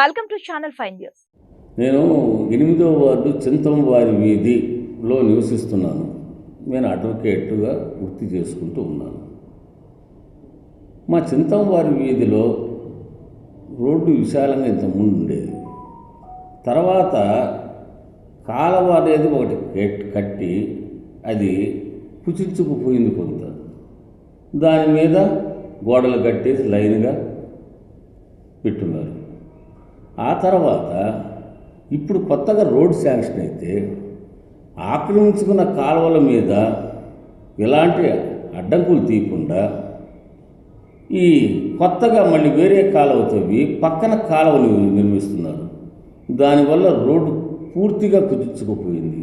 Welcome to channel five news నేను ఎనిమిదో ward చింతంవారి వీధిలో నివసిస్తున్నాను. నేను అడ్వకేట్గా వృత్తి చేసుకుంటూ ఉన్నాను. మా చింతంవారి వీధిలో రోడ్డు విశాలంగా ఇంతకుముందు ఉండేది. తర్వాత కాలవ అనేది ఒకటి కట్టి అది కుచించుకుపోయింది కొంత. దాని మీద గోడలు కట్టేసి లైన్గా పెట్టున్నారు. ఆ తర్వాత ఇప్పుడు కొత్తగా రోడ్ శాంక్షన్ అయితే ఆక్రమించుకున్న కాలువల మీద ఇలాంటి అడ్డంకులు తీయకుండా ఈ కొత్తగా మళ్ళీ వేరే కాలువ తవ్వి పక్కన కాలువలు నిర్మిస్తున్నారు. దానివల్ల రోడ్డు పూర్తిగా కుదుర్చుకుపోయింది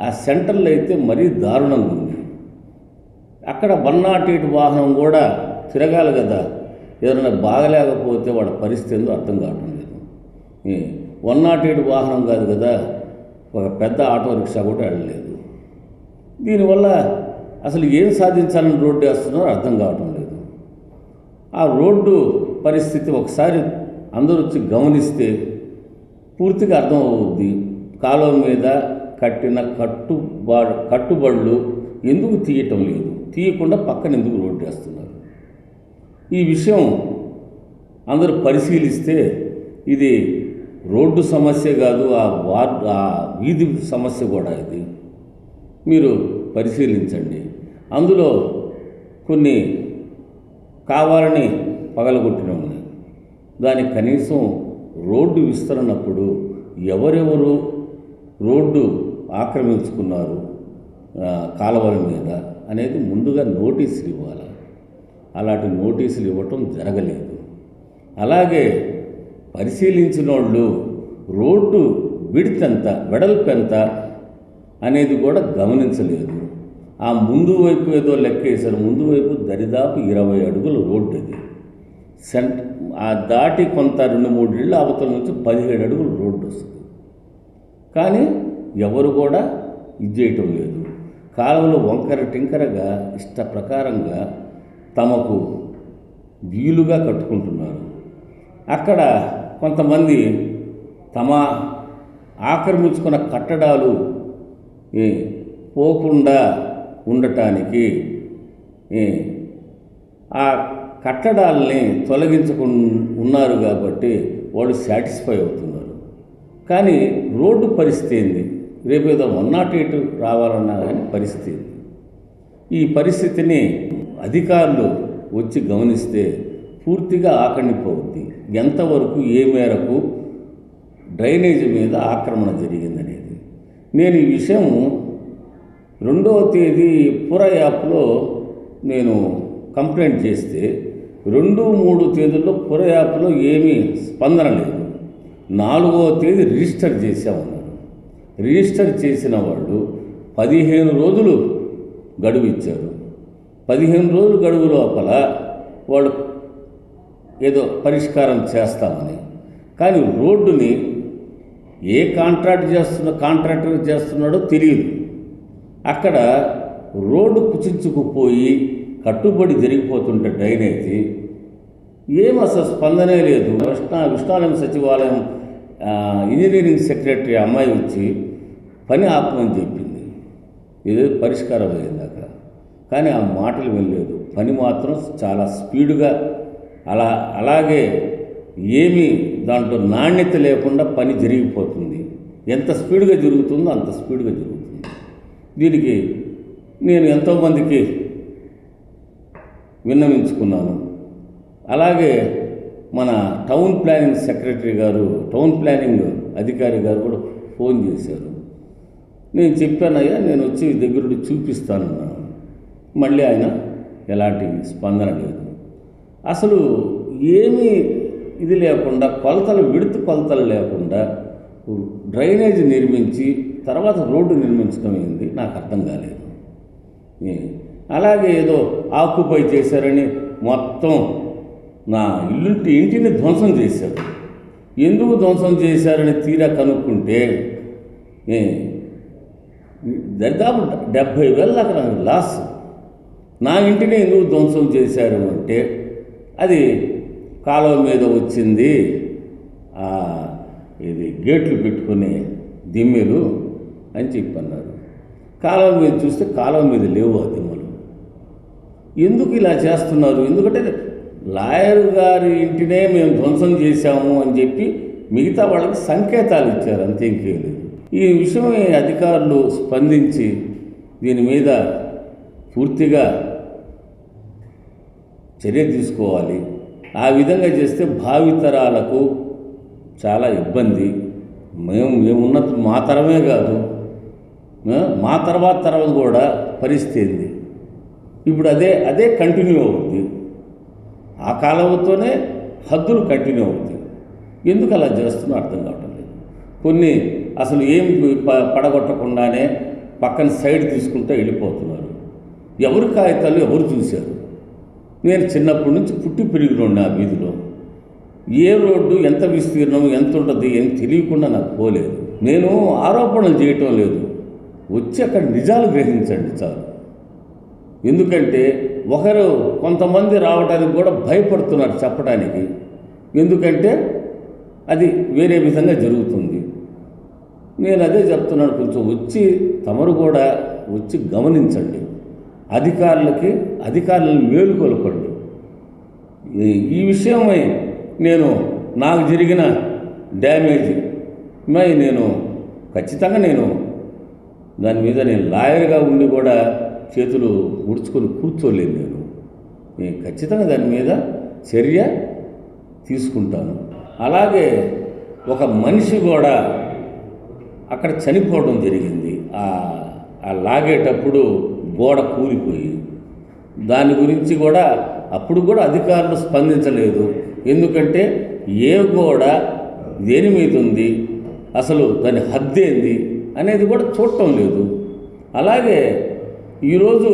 ఆ సెంటర్లో అయితే మరీ దారుణంగా ఉంది అక్కడ వన్ నాట్ ఎయిట్ వాహనం కూడా తిరగాలి కదా. ఏదైనా బాగలేకపోతే వాడి పరిస్థితి ఏందో అర్థం కావటం వన్ నాట్ ఎయిట్ వాహనం కాదు కదా ఒక పెద్ద ఆటో రిక్షా కూడా వెళ్ళలేదు. దీనివల్ల అసలు ఏం సాధించాలని రోడ్డు వేస్తున్నారో అర్థం కావటం లేదు. ఆ రోడ్డు పరిస్థితి ఒకసారి అందరూ వచ్చి గమనిస్తే పూర్తిగా అర్థం అవుద్ది కాలువ మీద కట్టిన కట్టుబా కట్టుబడులు ఎందుకు తీయటం లేదు? తీయకుండా పక్కన ఎందుకు రోడ్డు వేస్తున్నారు? ఈ విషయం అందరూ పరిశీలిస్తే ఇది రోడ్డు సమస్య కాదు ఆ వార్ ఆ వీధి సమస్య కూడా ఇది. మీరు పరిశీలించండి. అందులో కొన్ని కావాలని పగలగొట్టిన ఉన్నాయి దానికి కనీసం రోడ్డు విస్తరణప్పుడు ఎవరెవరు రోడ్డు ఆక్రమించుకున్నారు కాలువల మీద అనేది ముందుగా నోటీసులు ఇవ్వాలి. అలాంటి నోటీసులు ఇవ్వటం జరగలేదు. అలాగే పరిశీలించిన వాళ్ళు రోడ్డు విడత్ ఎంత వెడల్పు ఎంత అనేది కూడా గమనించలేదు. ఆ ముందు వైపు ఏదో లెక్కేశారు ముందు వైపు దరిదాపు ఇరవై అడుగులు రోడ్డు అది. సెంట్ ఆ దాటి కొంత రెండు మూడు ఇళ్ళు అవతల నుంచి పదిహేడు అడుగులు రోడ్డు వస్తుంది. కానీ ఎవరు కూడా ఇది చేయటం లేదు. కాలువలు వంకర టింకరగా ఇష్ట ప్రకారంగా తమకు వీలుగా కట్టుకుంటున్నారు. అక్కడ కొంతమంది తమ ఆక్రమించుకున్న కట్టడాలు పోకుండా ఉండటానికి ఆ కట్టడాలని తొలగించకు ఉన్నారు కాబట్టి వాళ్ళు సాటిస్ఫై అవుతున్నారు. కానీ రోడ్డు పరిస్థితి ఏంది? రేపు ఏదో వన్ నాట్ ఎయిట్ రావాలన్నా కానీ పరిస్థితి ఈ పరిస్థితిని అధికారులు వచ్చి గమనిస్తే పూర్తిగా ఆకండిపోవద్ది. ఎంతవరకు ఏ మేరకు డ్రైనేజీ మీద ఆక్రమణ జరిగిందనేది. నేను ఈ విషయం రెండవ తేదీ పుర యాప్లో నేను కంప్లైంట్ చేస్తే రెండు మూడు తేదీల్లో పుర యాప్లో ఏమీ స్పందన లేదు. నాలుగవ తేదీ రిజిస్టర్ చేసామన్నారు రిజిస్టర్ చేసిన వాళ్ళు పదిహేను రోజులు గడువు ఇచ్చారు. పదిహేను రోజులు గడువు లోపల వాళ్ళు ఏదో పరిష్కారం చేస్తామని. కానీ రోడ్డుని ఏ కాంట్రాక్ట్ చేస్తున్న కాంట్రాక్టర్ చేస్తున్నాడో తెలియదు. అక్కడ రోడ్డు కుచించుకుపోయి కట్టుబడి జరిగిపోతుంటే డ్రైనేజీ ఏం అసలు స్పందనే లేదు. కృష్ణ కృష్ణాలయం సచివాలయం ఇంజనీరింగ్ సెక్రటరీ అమ్మాయి వచ్చి పని ఆపమని చెప్పింది. ఇది పరిష్కారం అయింది అక్కడ. కానీ ఆ మాటలు వినలేదు. పని మాత్రం చాలా స్పీడ్గా అలా అలాగే ఏమీ దాంట్లో నాణ్యత లేకుండా పని జరిగిపోతుంది. ఎంత స్పీడ్గా జరుగుతుందో అంత స్పీడ్గా జరుగుతుంది. దీనికి నేను ఎంతోమందికి విన్నవించుకున్నాను. అలాగే మన టౌన్ ప్లానింగ్ సెక్రటరీ గారు టౌన్ ప్లానింగ్ అధికారి గారు కూడా ఫోన్ చేశారు. నేను చెప్పానయ్యా నేను వచ్చి దగ్గరుండి చూపిస్తానన్నాను. మళ్ళీ ఆయన ఎలాంటి స్పందన లేదు. అసలు ఏమీ ఇది లేకుండా కొలతలు విడుత కొలతలు లేకుండా డ్రైనేజ్ నిర్మించి తర్వాత రోడ్డు నిర్మించడం ఏంది? నాకు అర్థం కాలేదు. ఏ, అలాగే ఏదో ఆక్యుపై చేశారని మొత్తం నా ఇల్లుంటి ఇంటిని ధ్వంసం చేశారు. ఎందుకు ధ్వంసం చేశారని తీరా కనుక్కుంటే దాదాపు డెబ్భై వేల దాకా నాకు లాస్. నా ఇంటిని ఎందుకు ధ్వంసం చేశారు అంటే అది కాలువ మీద వచ్చింది. ఇది గేట్లు పెట్టుకునే దిమ్మెలు అని చెప్పి అన్నారు కాలువ మీద చూస్తే కాలువ మీద లేవు ఆ దిమ్మలు. ఎందుకు ఇలా చేస్తున్నారు? ఎందుకంటే లాయర్ గారి ఇంటినే మేము ధ్వంసం చేశాము అని చెప్పి మిగతా వాళ్ళకి సంకేతాలు ఇచ్చారు అంతే ఇంకేం లేదు. ఈ విషయమై అధికారులు స్పందించి దీని మీద పూర్తిగా చర్య తీసుకోవాలి. ఆ విధంగా చేస్తే భావితరాలకు చాలా ఇబ్బంది. మేము మేమున్న మా తరమే కాదు. మా తర్వాత తర్వాత కూడా పరిస్థితి ఏంది? ఇప్పుడు అదే అదే కంటిన్యూ అవుద్ది. ఆ కాలంతోనే హద్దులు కంటిన్యూ అవుద్ది. ఎందుకు అలా చేస్తున్నా అర్థం కావటం లేదు. కొన్ని అసలు ఏం ప- పడగొట్టకుండానే పక్కన సైడ్ తీసుకుంటూ వెళ్ళిపోతున్నారు. ఎవరు కాగితాలు ఎవరు చూశారు? నేను చిన్నప్పటి నుంచి పుట్టి పెరిగిన ఆ వీధిలో. ఏ రోడ్డు ఎంత విస్తీర్ణం ఎంత ఉంటుంది ఏం తెలియకుండా నాకు పోలేదు. నేను ఆరోపణలు చేయటం లేదు. వచ్చి అక్కడ నిజాలు గ్రహించండి చాలు. ఎందుకంటే ఒకరు కొంతమంది రావడానికి కూడా భయపడుతున్నారు చెప్పడానికి ఎందుకంటే అది వేరే విధంగా జరుగుతుంది. నేను అదే చెప్తున్నాను కొంచెం వచ్చి తమరు కూడా వచ్చి గమనించండి. అధికారులకి అధికారులను మేలుకొలపండి ఈ- ఈ విషయమై నేను నాకు జరిగిన డ్యామేజ్ మై నేను ఖచ్చితంగా నేను దాని మీద నేను లాయర్గా ఉండి కూడా చేతులు ముడుచుకొని కూర్చోలేను నేను. నేను ఖచ్చితంగా దాని మీద చర్య తీసుకుంటాను. అలాగే ఒక మనిషి కూడా అక్కడ చనిపోవడం జరిగింది. ఆ లాగేటప్పుడు గోడ కూలిపోయి దాని గురించి కూడా అప్పుడు కూడా అధికారులు స్పందించలేదు. ఎందుకంటే ఏ గోడ దేని మీద ఉంది అసలు దాని హద్దేంది అనేది కూడా చూడటం లేదు. అలాగే ఈరోజు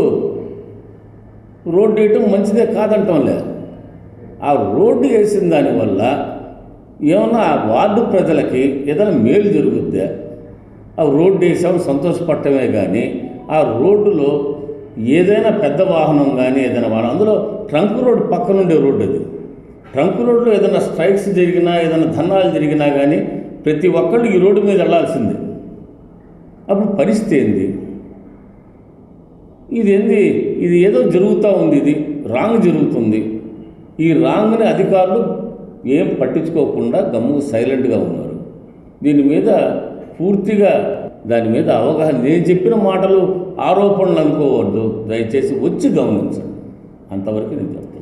రోడ్డు వేయటం మంచిదే కాదంటం లేదు ఆ రోడ్డు వేసిన దానివల్ల ఏమన్నా ఆ వార్డు ప్రజలకి ఏదైనా మేలు జరుగుద్దా? ఆ రోడ్డు వేసాము సంతోషపడటమే కానీ ఆ రోడ్డులో ఏదైనా పెద్ద వాహనం కానీ ఏదైనా వాహనం అందులో ట్రంక్ రోడ్ పక్కన ఉండే రోడ్డు అది. ట్రంక్ రోడ్లో ఏదైనా స్ట్రైక్స్ జరిగినా ఏదైనా ధర్నాలు జరిగినా కానీ ప్రతి ఒక్కళ్ళు ఈ రోడ్డు మీద వెళ్ళాల్సిందే అప్పుడు పరిస్థితి ఏంది? ఇది ఏంది ఇది ఏదో జరుగుతూ ఉంది ఇది. రాంగ్ జరుగుతుంది. ఈ రాంగ్ని అధికారులు ఏం పట్టించుకోకుండా గమ్ము సైలెంట్గా ఉన్నారు. దీని మీద పూర్తిగా దాని మీద అవగాహన. నేను చెప్పిన మాటలు ఆరోపణలు అనుకోవద్దు. దయచేసి వచ్చి గమనించండి. అంతవరకు నేను చెప్తాను